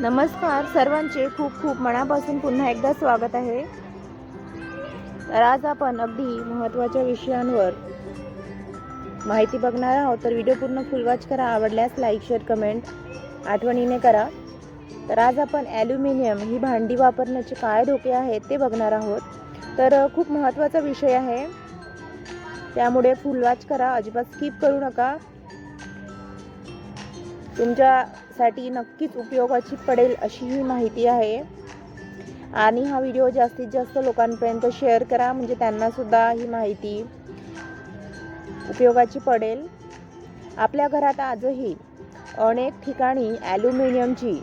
नमस्कार सर्वांचे खूप खूप मनापासून पुन्हा एकदा स्वागत आहे. तर आज आपण अगदी महत्त्वाच्या विषयांवर माहिती बघणार आहोत. तर व्हिडिओ पूर्ण फुलवाच करा आवडल्यास लाईक शेअर कमेंट आठवणीने करा. तर आज आपण ॲल्युमिनियम ही भांडी वापरण्याचे काय धोके आहेत ते बघणार आहोत. तर खूप महत्त्वाचा विषय आहे. त्यामुळे फुलवाच करा अजिबात स्किप करू नका. तुमच्या तुमच्यासाठी नक्कीच उपयोगाची पडेल अशी ही माहिती आहे. आणि हा व्हिडिओ जास्तीत जास्त लोकांपर्यंत शेअर करा म्हणजे त्यांनासुद्धा ही माहिती उपयोगाची पडेल. आपल्या घरात आजही अनेक ठिकाणी ॲल्युमिनियमची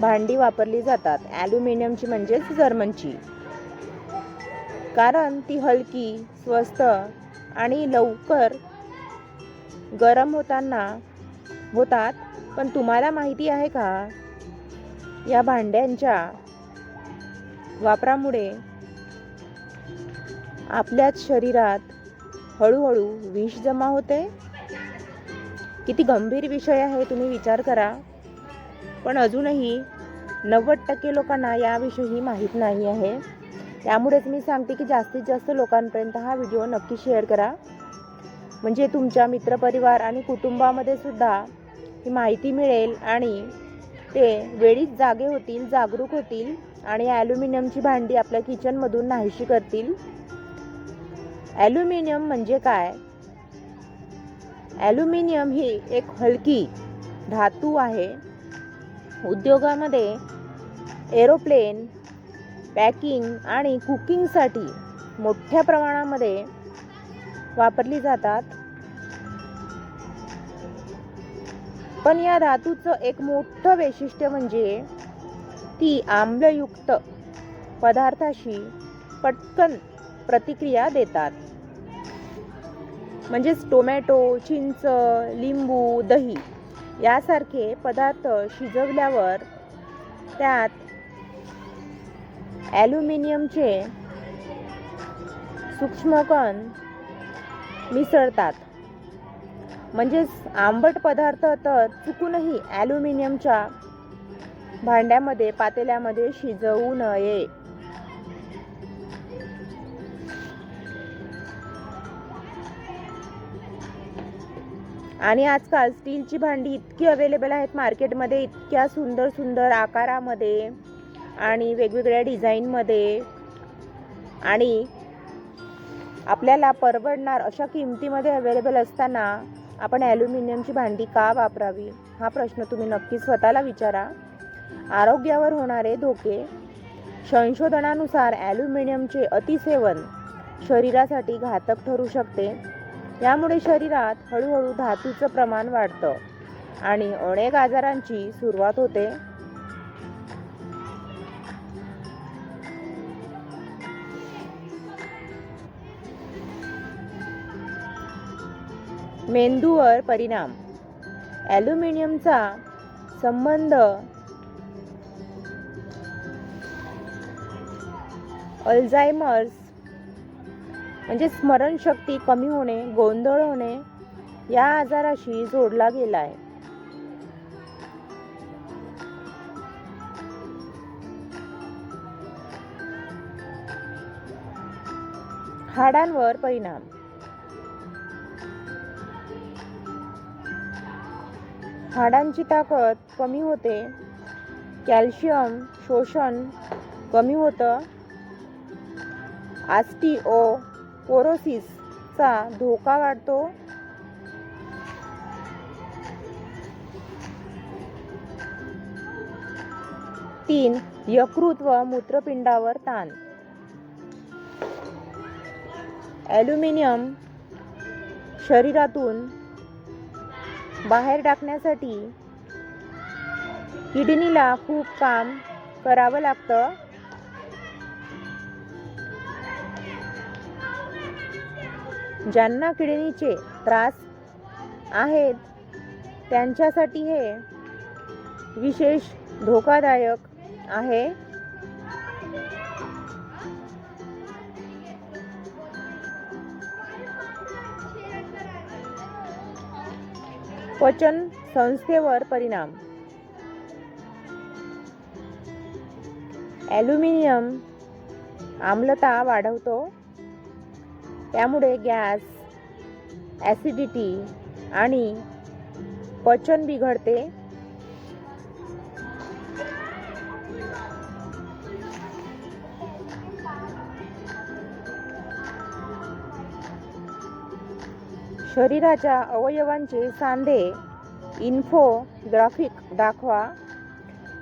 भांडी वापरली जातात. ॲल्युमिनियमची म्हणजेच जर्मनची. कारण ती हलकी स्वस्त आणि लवकर गरम होताना होतात. पण तुम्हाला माहिती आहे का? या भांड्यांच्या वापरामुळे आपल्याच शरीरात हळूहळू विष जमा होते. किती गंभीर विषय आहे तुम्ही विचार करा. पण अजूनही नव्वद टक्के लोकांना याविषयी माहीत नाही आहे. त्यामुळेच मी सांगते की जास्तीत जास्त लोकांपर्यंत हा व्हिडिओ नक्की शेअर करा. म्हणजे तुमच्या मित्रपरिवार आणि कुटुंबामध्ये सुद्धा ही माहिती मिळेल आणि ते वेळीच जागे होतील जागरूक होतील आणि ॲल्युमिनियमची भांडी आपल्या किचनमधून नाहीशी करतील. ॲल्युमिनियम म्हणजे काय? ॲल्युमिनियम ही एक हलकी धातू आहे. उद्योगामध्ये एरोप्लेन पॅकिंग आणि कुकिंगसाठी मोठ्या प्रमाणामध्ये वापरली जातात. पण या धातूचं एक मोठं वैशिष्ट्य म्हणजे ती आम्लयुक्त पदार्थाशी पटकन प्रतिक्रिया देतात. म्हणजेच टोमॅटो चिंच लिंबू दही यासारखे पदार्थ शिजवल्यावर त्यात ॲल्युमिनियमचे सूक्ष्मकण मिसळतात. म्हणजेच आंबट पदार्थ तर चुकूनही ॲल्युमिनियमच्या भांड्यामध्ये पातेल्यामध्ये शिजवू नये. आणि आजकाल स्टीलची भांडी इतकी अवेलेबल आहेत मार्केटमध्ये इतक्या सुंदर सुंदर आकारामध्ये आणि वेगवेगळ्या डिझाईनमध्ये. आणि आपल्याला परवडणार अशा किमतीमध्ये अवेलेबल असताना आपण ॲल्युमिनियमची भांडी का वापरावी? हा प्रश्न तुम्ही नक्की स्वतःला विचारा. आरोग्यावर होणारे धोके. संशोधनानुसार ॲल्युमिनियमचे अतिसेवन शरीरासाठी घातक ठरू शकते. यामुळे शरीरात हळूहळू धातूचं प्रमाण वाढतं आणि अनेक आजारांची सुरुवात होते. मेंदूवर परिणाम. ॲल्युमिनियमचा संबंध अल्झायमर्स म्हणजे स्मरणशक्ती कमी होणे गोंधळ होणे या आजाराशी जोडला गेला आहे. हाडांवर परिणाम. हाडांची ताकद कमी होते. कॅल्शियम शोषण कमी होतं. ऑस्टिओपोरोसिसचा धोका वाढतो. तीन यकृत व मूत्रपिंडावर ताण. ॲल्युमिनियम शरीरातून बाहेर टाकण्यासाठी किडनीला खूप काम करावं लागतं. ज्यांना किडनीचे त्रास आहेत त्यांच्यासाठी हे विशेष धोकादायक आहे. पचन संस्थेवर परिणाम. ॲल्युमिनियम आम्लता वाढवतो. त्यामुळे गॅस ॲसिडिटी आणि पचन बिघडते. शरीराच्या अवयवांचे सांधे इन्फोग्राफिक दाखवा.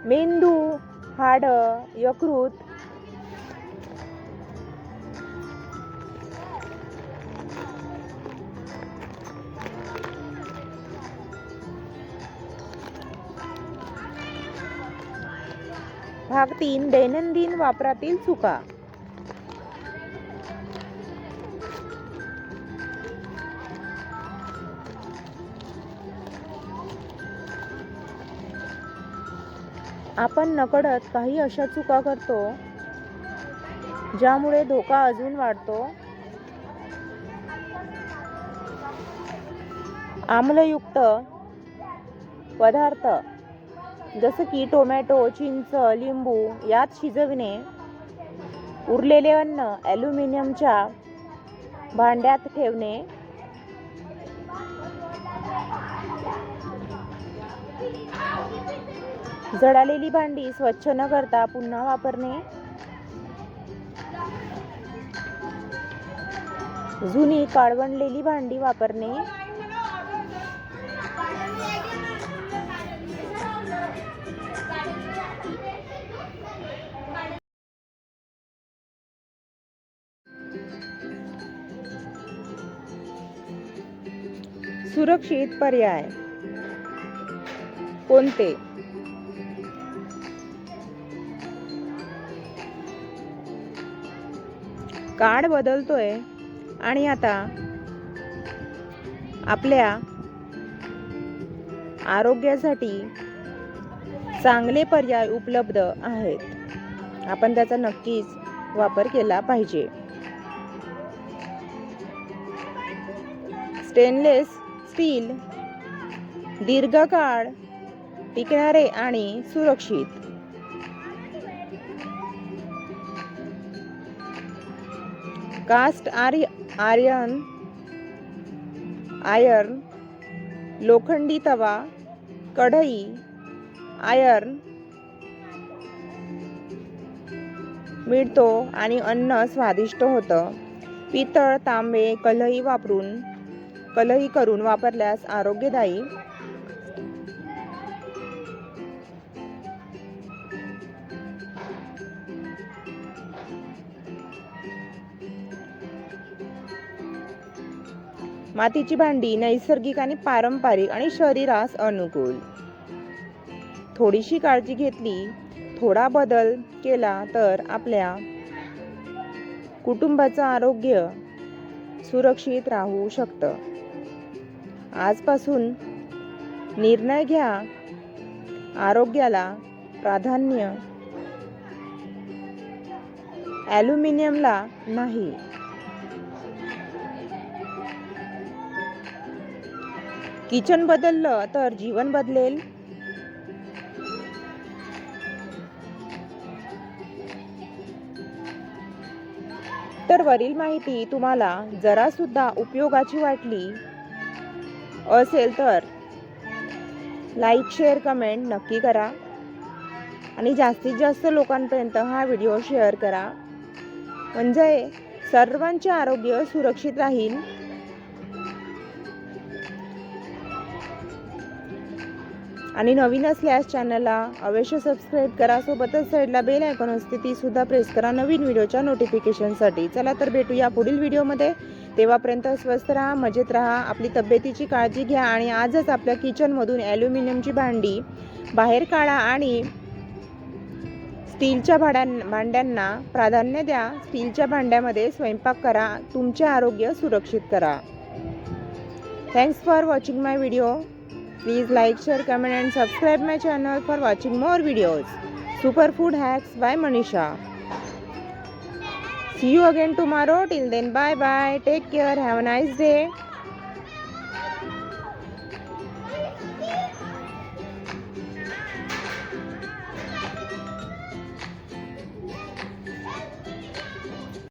मेंदू हाडं यकृत. भाग तीन दैनंदिन वापरातील चुका. आपण नकळत काही अशा चुका करतो ज्यामुळे धोका अजून वाढतो. आम्लयुक्त पदार्थ जसं की टोमॅटो चिंच लिंबू यात शिजविणे उरलेले अन्न ॲल्युमिनियमच्या भांड्यात ठेवणे जळालेली भांडी स्वच्छ न करता पुन्हा वापरणे. जुनी काळवंडलेली भांडी वापरणे. सुरक्षित पर्याय. कोणते? काळ बदलतोय आणि आता आपल्या आरोग्यासाठी चांगले पर्याय उपलब्ध आहेत. आपण त्याचा नक्कीच वापर केला पाहिजे. स्टेनलेस स्टील दीर्घकाळ टिकणारे आणि सुरक्षित. कास्ट आर्य आर्यन आयर्न लोखंडी तवा कढई आयर्न मिळतो आणि अन्न स्वादिष्ट होतं. पितळ तांबे कलही वापरून कलही करून वापरल्यास आरोग्यदायी. मातीची भांडी नैसर्गिक आणि पारंपरिक आणि शरीरास अनुकूल. थोडीशी काळजी घेतली थोडा बदल केला तर आपल्या कुटुंबाचं आरोग्य सुरक्षित राहू शकतं. आजपासून निर्णय घ्या. आरोग्याला प्राधान्य ॲल्युमिनियमला नाही. किचन बदललं तर जीवन बदलेल? तर वरील माहिती तुम्हाला जरा सुद्धा उपयोगाची वाटली असेल तर लाईक शेअर कमेंट नक्की करा आणि जास्तीत जास्त लोकांपर्यंत हा व्हिडिओ शेअर करा. म्हणजे सर्वांचे आरोग्य सुरक्षित राहील. आणि नवीन असल्यास चॅनलला अवश्य सबस्क्राईब करा. सोबतच साईडला बेल आयकॉन असते ती सुद्धा प्रेस करा नवीन व्हिडिओच्या नोटिफिकेशनसाठी चला तर भेटूया पुढील व्हिडिओमध्ये तेव्हापर्यंत स्वस्त राहा मजेत राहा आपली तब्येतीची काळजी घ्या आणि आजच आपल्या किचनमधून ॲल्युमिनियमची भांडी बाहेर काढा आणि स्टीलच्या भांड्यां भांड्यांना प्राधान्य द्या. स्टीलच्या भांड्यामध्ये स्वयंपाक करा तुमचे आरोग्य सुरक्षित करा. Thanks for watching my video Please like, share, comment and subscribe my channel for watching more videos. Superfood hacks by Manisha. See you again tomorrow. Till then, bye bye. Take care. Have a nice day.